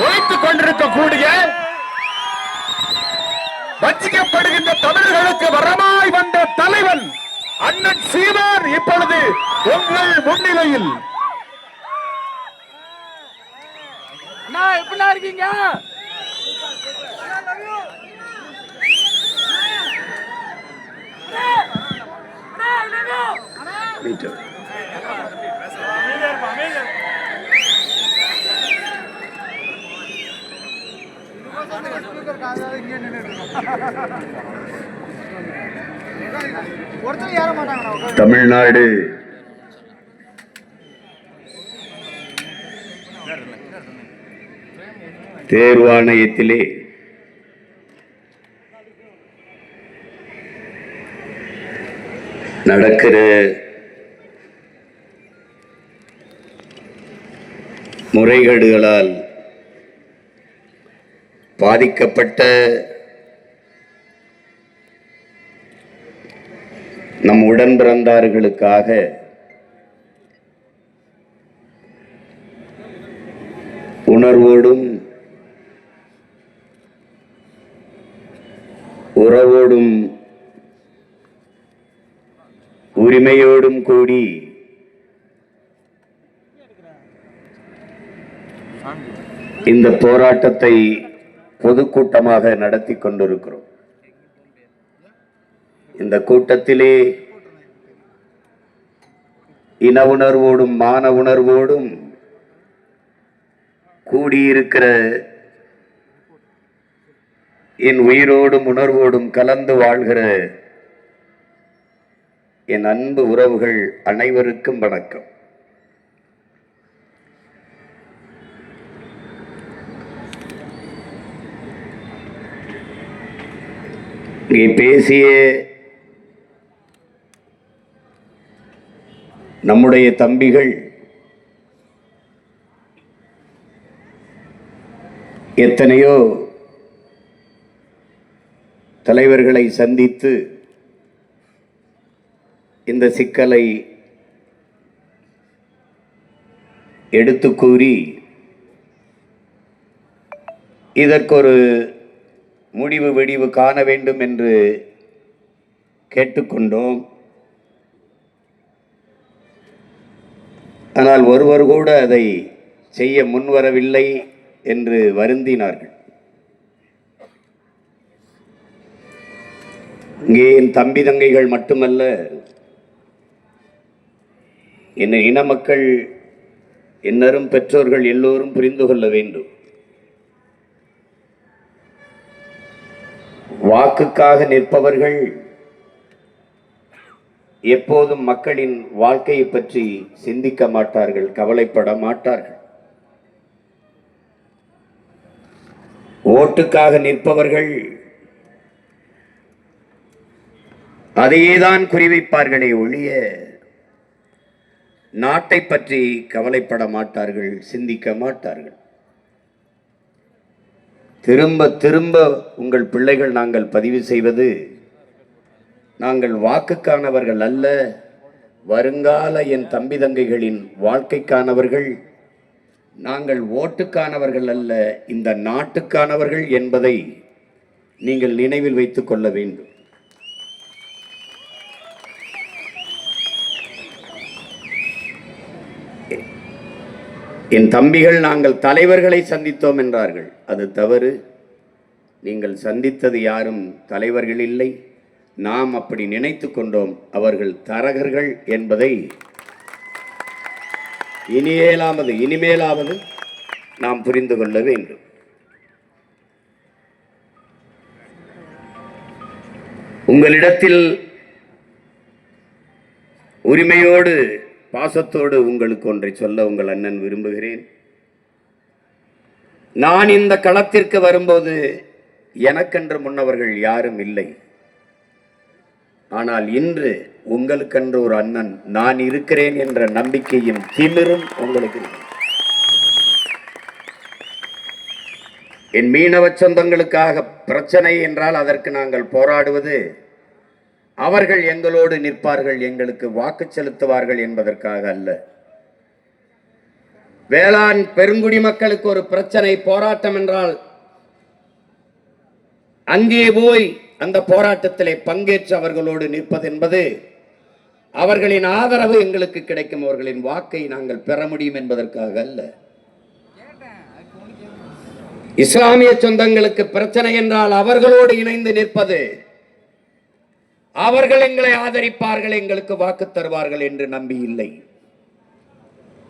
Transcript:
வைத்துக் கொண்டிருக்கக்கூடிய வஞ்சிக்கப்படுகின்ற தமிழர்களுக்கு வரமாய் வந்த தலைவன் அண்ணன் சீமான் இப்பொழுது உங்கள் முன்னிலையில் அண்ணா இருக்கீங்க ஒருத்தர் தமிழ்நாடு. தேர்வாணையத்திலே. நடக்கிற முறைகேடுகளால் பாதிக்கப்பட்ட நம் உடன் பிறந்தார்களுக்காக உணர்வோடும் உறவோடும் உரிமையோடும் கூடி இந்த போராட்டத்தை பொதுக்கூட்டமாக நடத்தி கொண்டிருக்கிறோம். இந்த கூட்டத்திலே இன உணர்வோடும் மான உணர்வோடும் கூடியிருக்கிற என் உயிரோடும் உணர்வோடும் கலந்து வாழ்கிற என் அன்பு உறவுகள் அனைவருக்கும் வணக்கம். இங்கே பேசிய நம்முடைய தம்பிகள் எத்தனையோ தலைவர்களை சந்தித்து இந்த சிக்கலை எடுத்து கூறி இதற்கொரு முடிவு வெடிவு காண வேண்டும் என்று கேட்டுக்கொண்டோம். ஆனால் ஒருவர் கூட அதை செய்ய முன்வரவில்லை என்று வருந்தினார்கள். இங்கே என் தம்பி தங்கைகள் மட்டுமல்ல என்னை இன மக்கள் என்னரும் பெற்றோர்கள் எல்லோரும் புரிந்து கொள்ள வேண்டும். வாக்குக்காக நிற்பவர்கள் எப்போதும் மக்களின் வாழ்க்கையை பற்றி சிந்திக்க மாட்டார்கள் கவலைப்பட மாட்டார்கள். ஓட்டுக்காக நிற்பவர்கள் அதையேதான் குறிவைப்பார்களே ஒழிய நாட்டை பற்றி கவலைப்பட மாட்டார்கள் சிந்திக்க மாட்டார்கள். திரும்ப திரும்ப உங்கள் பிள்ளைகள் நாங்கள் பதிவு செய்வது நாங்கள் வாக்குக்கானவர்கள் அல்ல வருங்கால என் தம்பி தங்கைகளின் வாழ்க்கைக்கானவர்கள் நாங்கள் ஓட்டுக்கானவர்கள் அல்ல இந்த நாட்டுக்கானவர்கள் என்பதை நீங்கள் நினைவில் வைத்துக் கொள்ள வேண்டும். என் தம்பிகள் நாங்கள் தலைவர்களை சந்தித்தோம் என்றார்கள். அது தவறு. நீங்கள் சந்தித்தது யாரும் தலைவர்கள் இல்லை. நாம் அப்படி நினைத்து கொண்டோம். அவர்கள் தரகர்கள் என்பதை இனியேலாவது இனிமேலாவது நாம் புரிந்து கொள்ள வேண்டும். உங்களிடத்தில் உரிமையோடு பாசத்தோடு உங்களுக்கு ஒன்றை சொல்ல உங்கள் அண்ணன் விரும்புகிறேன். நான் இந்த களத்திற்கு வரும்போது எனக்கென்று முன்னவர்கள் யாரும் இல்லை. ஆனால் இன்று உங்களுக்கென்று ஒரு அண்ணன் நான் இருக்கிறேன் என்ற நம்பிக்கையும் திமிரும் உங்களுக்கு என் மீனவ சொந்தங்களுக்காக பிரச்சனை என்றால் அதற்கு நாங்கள் போராடுவது அவர்கள் எங்களோடு நிற்பார்கள் எங்களுக்கு வாக்கு செலுத்துவார்கள் என்பதற்காக அல்ல. வேளாண் பெருங்குடி மக்களுக்கு ஒரு பிரச்சனை போராட்டம் என்றால் அங்கே போய் அந்த போராட்டத்திலே பங்கேற்று அவர்களோடு நிற்பது என்பது அவர்களின் ஆதரவு எங்களுக்கு கிடைக்கும். அவர்களின் வாக்கை நாங்கள் பெற முடியும் என்பதற்காக அல்ல. இஸ்லாமிய சொந்தங்களுக்கு பிரச்சனை என்றால் அவர்களோடு இணைந்து நிற்பது. அவர்கள் எங்களை ஆதரிப்பார்கள் எங்களுக்கு வாக்கு தருவார்கள் என்று நம்பி இல்லை